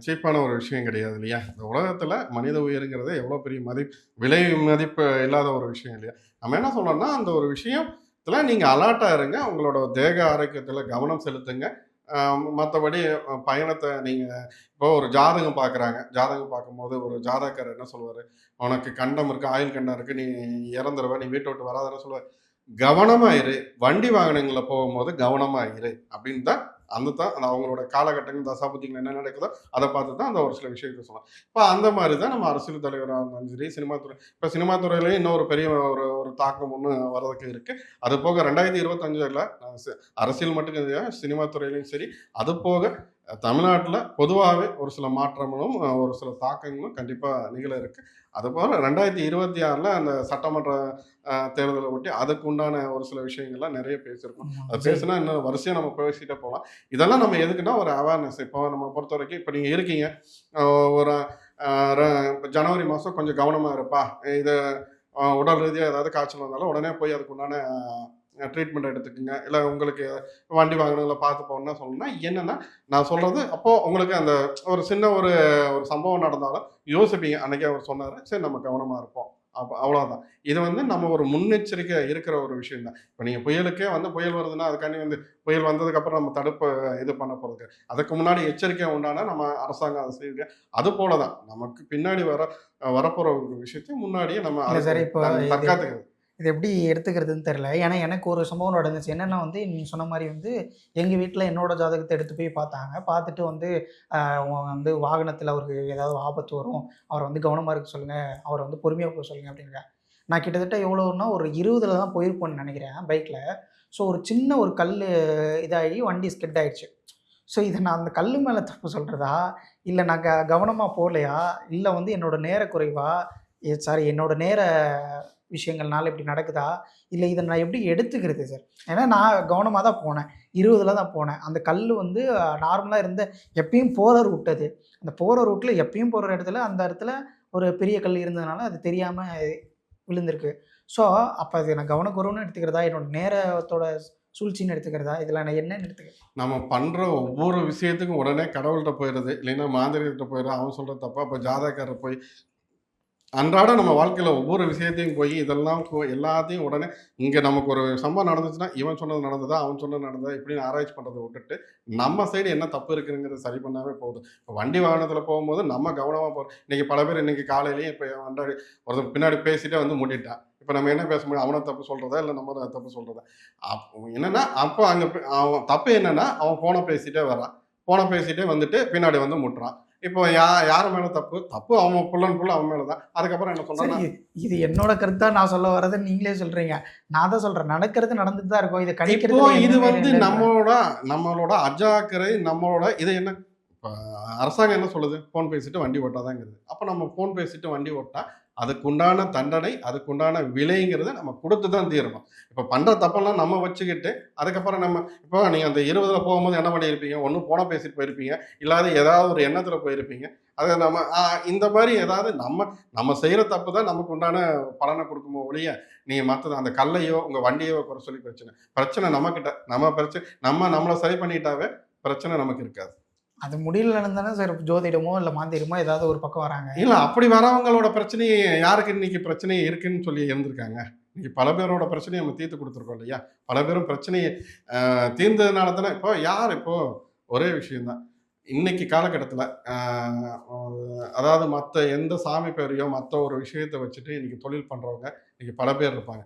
சீப்பான ஒரு விஷயம் கிடையாது இல்லையா? இந்த உலகத்துல மனித உயிருங்கிறது எவ்வளோ பெரிய மதிப்பு விலை மதிப்பு இல்லாத ஒரு விஷயம் இல்லையா? நம்ம என்ன சொல்றோம்னா அந்த ஒரு விஷயத்துல நீங்க அலர்ட்டா இருங்க. உங்களோட தேக ஆரோக்கியத்துல கவனம் செலுத்துங்க. மற்றபடி பயணத்தை நீங்கள் இப்போ ஒரு ஜாதகம் பார்க்குறாங்க ஜாதகம் பார்க்கும்போது ஒரு ஜாதகர் என்ன சொல்லுவார்? உனக்கு கண்டம் இருக்குது ஆயுள் கண்டம் இருக்குது நீ இறந்துருவ நீ வீட்டை விட்டு வராதன்னு சொல்லுவார். கவனமாக இரு. வண்டி வாகனங்களில் போகும்போது கவனமாக இரு. அப்படின்னு தான் அந்த தான் அந்த அவங்களோட காலகட்டங்கள் தசாபதிகள் என்ன நடக்குதோ அதை பார்த்து தான் அந்த ஒரு சில விஷயத்தை சொல்லலாம் இப்போ அந்த மாதிரி தான் நம்ம அரசியல் தலைவராக இருந்தாலும் சரி சினிமா துறை இப்போ சினிமா துறையிலேயே இன்னொரு பெரிய ஒரு ஒரு தாக்கம் ஒன்று வர்றதுக்கு இருக்குது அது போக ரெண்டாயிரத்தி இருபத்தஞ்சில் அரசியல் மட்டும் சினிமா துறையிலையும் சரி அது போக தமிழ்நாட்டில் பொதுவாகவே ஒரு சில மாற்றங்களும் ஒரு சில தாக்கங்களும் கண்டிப்பாக நிகழ இருக்கு. அதுபோல் ரெண்டாயிரத்தி இருபத்தி ஆறில் அந்த சட்டமன்ற தேர்தலை ஒட்டி அதுக்கு உண்டான ஒரு சில விஷயங்கள்லாம் நிறைய பேசியிருக்கோம். அது பேசினா இன்னும் வரிசையாக நம்ம பேசிட்டே போகலாம். இதெல்லாம் நம்ம எதுக்குன்னா ஒரு அவேர்னஸ் இப்போ நம்ம பொறுத்த வரைக்கும் இப்போ நீங்கள் இருக்கீங்க. ஒரு ஜனவரி மாதம் கொஞ்சம் கவனமாக இருப்பா. இது உடல் ரீதியாக ஏதாவது காய்ச்சல் வந்தாலும் உடனே போய் அதுக்கு உண்டான ட்ரீட்மெண்ட் எடுத்துக்கோங்க. இல்லை உங்களுக்கு வண்டி வாகனங்களை பார்த்து போகணும்னா சொல்லணும்னா என்னன்னா நான் சொல்றது அப்போ உங்களுக்கு அந்த ஒரு சின்ன ஒரு ஒரு சம்பவம் நடந்தாலும் யோசிப்பீங்க. அன்னைக்கே அவர் சொன்னாரு சரி நம்ம கவனமா இருப்போம். அப்போ அவ்வளோதான் இது வந்து நம்ம ஒரு முன்னெச்சரிக்கை இருக்கிற ஒரு விஷயம் தான். இப்போ நீங்கள் புயலுக்கே வந்து புயல் வருதுன்னா அதுக்காண்டி வந்து புயல் வந்ததுக்கப்புறம் நம்ம தடுப்பு இது பண்ண போகிறது அதுக்கு முன்னாடி எச்சரிக்கை உண்டான நம்ம அரசாங்கம் அதை செய்யுங்க அது போல தான் நமக்கு பின்னாடி வர வரப்போகிற ஒரு விஷயத்தையும் முன்னாடியே நம்ம தற்காத்துக்கிறது. இது எப்படி எடுத்துக்கிறதுன்னு தெரில ஏன்னா எனக்கு ஒரு சம்பவம் நடந்துச்சு. என்னென்னா வந்து நீ சொன்ன மாதிரி வந்து எங்கள் வீட்டில் என்னோட ஜாதகத்தை எடுத்து போய் பார்த்தாங்க. பார்த்துட்டு வந்து வந்து வாகனத்தில் அவருக்கு ஏதாவது ஆபத்து வரும் அவரை வந்து கவனமாக இருக்க சொல்லுங்கள் அவரை வந்து பொறுமையாக போக சொல்லுங்கள் அப்படிங்க நான் கிட்டத்தட்ட எவ்வளோன்னா ஒரு இருபதில் தான் போயிருப்போன்னு நினைக்கிறேன் பைக்கில் ஸோ ஒரு சின்ன ஒரு கல் இதாகி வண்டி ஸ்கெட் ஆகிடுச்சு ஸோ இதை நான் அந்த கல் மேலே தப்பு சொல்கிறதா இல்லை நான் க கவனமாக போகலையா? இல்லை வந்து என்னோடய நேர குறைவா? சாரி என்னோடய நேர விஷயங்கள்னால இப்படி நடக்குதா? இல்லை இதை நான் எப்படி எடுத்துக்கிறது சார்? ஏன்னா நான் கவனமாக தான் போனேன். இருபதுல தான் போனேன். அந்த கல் வந்து நார்மலாக இருந்த எப்பயும் போகிற ரூட் அது அந்த போகிற ரூட்டில் எப்பயும் போகிற இடத்துல அந்த இடத்துல ஒரு பெரிய கல் இருந்ததுனால அது தெரியாமல் விழுந்திருக்கு. ஸோ அப்போ அது நான் கவனக்குறவுன்னு எடுத்துக்கிறதா? என்னோட நேரத்தோட சூழ்ச்சின்னு எடுத்துக்கிறதா? இதில் நான் என்னன்னு எடுத்துக்கிறேன். நம்ம பண்ணுற ஒவ்வொரு விஷயத்துக்கும் உடனே கடவுள்கிட்ட போயிடுது இல்லைன்னா மாந்திரிகிட்ட போயிடுது அவன் சொல்கிற தப்பா அப்போ ஜாதகரை போய் அன்றாட நம்ம வாழ்க்கையில் ஒவ்வொரு விஷயத்தையும் போய் இதெல்லாம் எல்லாத்தையும் உடனே இங்கே நமக்கு ஒரு சம்பவம் நடந்துச்சுன்னா இவன் சொன்னது நடந்ததா அவன் சொன்னது நடந்ததா இப்படின்னு ஆராய்ச்சி பண்ணுறதை விட்டுட்டு நம்ம சைடு என்ன தப்பு இருக்குங்கிறத சரி பண்ணாவே போகுது இப்போ வண்டி வாகனத்தில் போகும்போது நம்ம கவனமாக போகிறோம் இன்றைக்கி பல பேர் இன்னைக்கு காலையிலேயே இப்போ அன்றாடி ஒருத்தர் பின்னாடி பேசிட்டே வந்து மூடிட்டான் இப்போ நம்ம என்ன பேச முடியும்? அவனை தப்பு சொல்கிறதா இல்லை நம்ம தப்பு சொல்கிறதா அப்போ என்னென்னா அப்போ அங்கே அவன் தப்பு என்னென்னா அவன் ஃபோனை பேசிகிட்டே வரான் ஃபோனை பேசிகிட்டே வந்துட்டு பின்னாடி வந்து முட்டுறான். இப்போ யா யார் மேல தப்பு? தப்பு அவன் புள்ளன் புள்ள அவன் மேல தான் அதுக்கப்புறம் என்ன சரி சொல்றான் இது- என்னோட கருத்தா நான் சொல்ல வரதை நீங்களே சொல்றீங்க. நான் தான் சொல்றேன். நடக்கிறது நடந்துட்டு தான் இருக்கும். இதை இப்போ கணிக்கிறது இது வந்து நம்மளோட நம்மளோட அஜாக்கிரை நம்மளோட இது என்ன இப்போ அரசாங்கம் என்ன சொல்லுது? ஃபோன் பேசிட்டு வண்டி ஓட்டாதாங்கிறது. அப்போ நம்ம ஃபோன் பேசிட்டு வண்டி ஓட்டா அதுக்குண்டான தண்டனை அதுக்குண்டான விலைங்கிறத நம்ம கொடுத்து தான் தீரணும். இப்போ பண்ணுற தப்பெல்லாம் நம்ம வச்சுக்கிட்டு அதுக்கப்புறம் நம்ம இப்போ நீங்கள் அந்த இருபதில் போகும்போது என்ன பண்ணியிருப்பீங்க? ஒன்று போன பேசிட்டு போயிருப்பீங்க. இல்லாத ஏதாவது ஒரு எண்ணத்தில் போயிருப்பீங்க. அதை நம்ம இந்த மாதிரி ஏதாவது நம்ம நம்ம செய்கிற தப்பு தான் நமக்கு உண்டான பலனை கொடுக்குமோ ஒழிய நீங்கள் மற்றது அந்த கல்லையோ உங்கள் வண்டியோ குறை சொல்லி பிரச்சனை பிரச்சனை நம்மக்கிட்ட நம்ம பிரச்சனை நம்ம நம்மளை சரி பண்ணிட்டாவே பிரச்சனை நமக்கு இருக்காது. அது முடியலன்னு தானே சார் ஜோதிடமோ இல்லை மாந்திரமோ ஏதாவது ஒரு பக்கம் வராங்க. இல்லை அப்படி வரவங்களோட பிரச்சனை யாருக்கு இன்னைக்கு பிரச்சனை இருக்குன்னு சொல்லி இருந்திருக்காங்க. இன்னைக்கு பல பேரோட பிரச்சனையை நம்ம தீர்த்து கொடுத்துருக்கோம் இல்லையா? பல பேரும் பிரச்சனையை தீர்ந்ததுனால தானே இப்போ யார் இப்போது ஒரே விஷயந்தான் இன்னைக்கு காலகட்டத்தில் அதாவது மற்ற எந்த சாமி பேரையோ மற்ற ஒரு விஷயத்தை வச்சுட்டு இன்னைக்கு தொழில் பண்ணுறவங்க இன்னைக்கு பல பேர் இருப்பாங்க.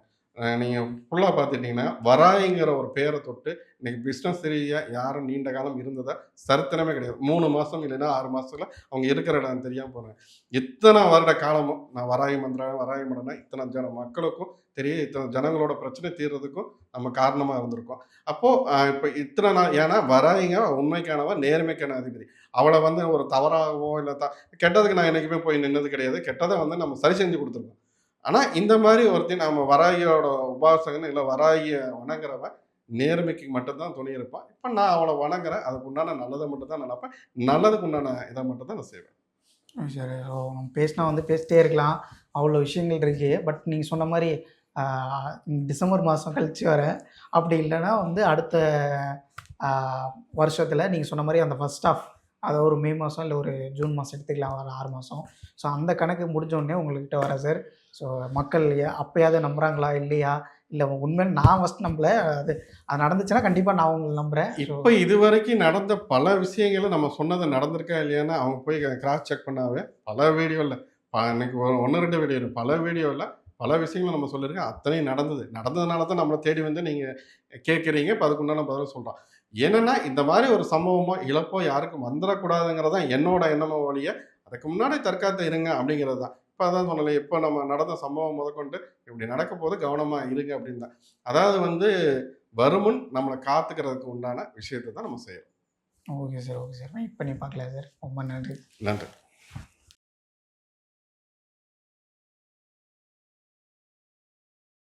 நீங்கள் ஃபுல்லாக பார்த்துட்டிங்கன்னா வராய்ங்கிற ஒரு பேரை தொட்டு இன்றைக்கி பிஸ்னஸ் ரீதியாக யாரும் நீண்ட காலம் இருந்ததா சரித்திரமே கிடையாது. மூணு மாதம் இல்லைன்னா ஆறு மாதத்துல அவங்க இருக்கிற இடம் தெரியாமல் போகிறாங்க இத்தனை வருட காலமும் நான் வராகி மந்திரம் வராகி மடனா இத்தனை ஜன மக்களுக்கும் தெரிய இத்தனை ஜனங்களோட பிரச்சனை தீர்றதுக்கும் நம்ம காரணமாக இருந்திருக்கோம். அப்போது இப்போ இத்தனை நாள் ஏன்னா வராயிங்க உண்மைக்கானவ நேர்மைக்கான அதிபதி. அவளை வந்து ஒரு தவறாகவோ இல்லை த கெட்டதுக்கு நான் என்றைக்குமே போய் நின்னது கிடையாது. கெட்டதை வந்து நம்ம சரி செஞ்சு கொடுத்துருக்கோம் ஆனால் இந்த மாதிரி ஒருத்தன் நம்ம வராகியோட உபாசகன் இல்லை வராகிய வணங்குறவன் நேர்மைக்கு மட்டும்தான் துணி இருப்பான் இப்போ நான் அவளை வணங்குறேன். அதுக்கு உண்டான நல்லதை மட்டும் தான் நினைப்பேன் நல்லதுக்கு உண்டான இதை மட்டும் தான் நான் செய்வேன். சரி. ஸோ பேசினா வந்து பேசிட்டே இருக்கலாம். அவ்வளோ விஷயங்கள் இருக்குது பட் நீங்கள் சொன்ன மாதிரி டிசம்பர் மாதம் கழிச்சு வர அப்படி இல்லைன்னா வந்து அடுத்த வருஷத்தில் நீங்கள் சொன்ன மாதிரி அந்த ஃபர்ஸ்ட் ஆஃப் அதை ஒரு மே மாதம் இல்லை ஒரு ஜூன் மாதம் எடுத்துக்கலாம் வர ஆறு மாதம் ஸோ அந்த கணக்கு முடிஞ்சோடனே உங்கள்கிட்ட வர சார் ஸோ மக்கள் அப்போயாவது நம்புகிறாங்களா இல்லையா? இல்லை உண்மையில நான் ஃபஸ்ட் நம்பல. அது அது நடந்துச்சுன்னா கண்டிப்பாக நான் உங்களை நம்புகிறேன் இப்போ இது வரைக்கும் நடந்த பல விஷயங்களும் நம்ம சொன்னது நடந்திருக்கா இல்லையான்னு அவங்க போய் கிராஸ் செக் பண்ணாவே பல வீடியோவில் இன்னைக்கு ஒன்று ரெண்டு வீடியோ பல வீடியோவில் பல விஷயங்கள் நம்ம சொல்லியிருக்கோம். அத்தனையும் நடந்தது. நடந்ததுனால தான் நம்மளை தேடி வந்து நீங்கள் கேட்குறீங்க இப்போ அதுக்கு உண்டான பதில் சொல்கிறோம் என்னன்னா இந்த மாதிரி ஒரு சம்பவமோ இழப்போ யாருக்கும் வந்துடக்கூடாதுங்கிறதான் என்னோட எண்ணமோ வழிய அதுக்கு முன்னாடி தற்காத்து இருங்க அப்படிங்கிறது தான். இப்போ அதான் சொன்னல இப்போ நம்ம நடந்த சம்பவம் முதற்கொண்டு இப்படி நடக்க போது கவனமாக இருங்க அப்படின்னு தான். அதாவது வந்து வருமுன் நம்மளை காத்துக்கிறதுக்கு உண்டான விஷயத்தை தான் நம்ம செய்யறோம். Okay sir okay sir. Wait பண்ணி பார்க்கலாம் சார். ரொம்ப நன்றி. நன்றி.